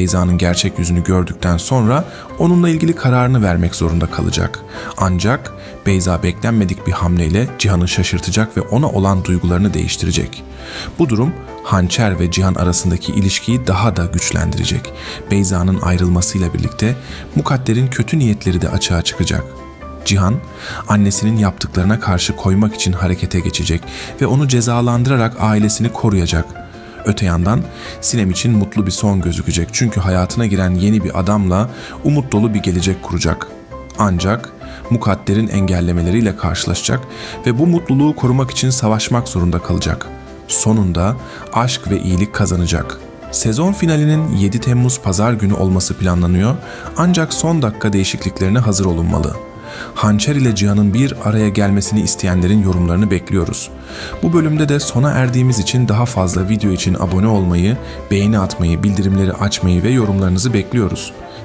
Beyza'nın gerçek yüzünü gördükten sonra onunla ilgili kararını vermek zorunda kalacak. Ancak Beyza beklenmedik bir hamleyle Cihan'ı şaşırtacak ve ona olan duygularını değiştirecek. Bu durum Hançer ve Cihan arasındaki ilişkiyi daha da güçlendirecek. Beyza'nın ayrılmasıyla birlikte Mukadder'in kötü niyetleri de açığa çıkacak. Cihan, annesinin yaptıklarına karşı koymak için harekete geçecek ve onu cezalandırarak ailesini koruyacak. Öte yandan Sinem için mutlu bir son gözükecek çünkü hayatına giren yeni bir adamla umut dolu bir gelecek kuracak. Ancak Mukadder'in engellemeleriyle karşılaşacak ve bu mutluluğu korumak için savaşmak zorunda kalacak. Sonunda aşk ve iyilik kazanacak. Sezon finalinin 7 Temmuz pazar günü olması planlanıyor ancak son dakika değişikliklerine hazır olunmalı. Hançer ile Cihan'ın bir araya gelmesini isteyenlerin yorumlarını bekliyoruz. Bu bölümde de sona erdiğimiz için daha fazla video için abone olmayı, beğeni atmayı, bildirimleri açmayı ve yorumlarınızı bekliyoruz.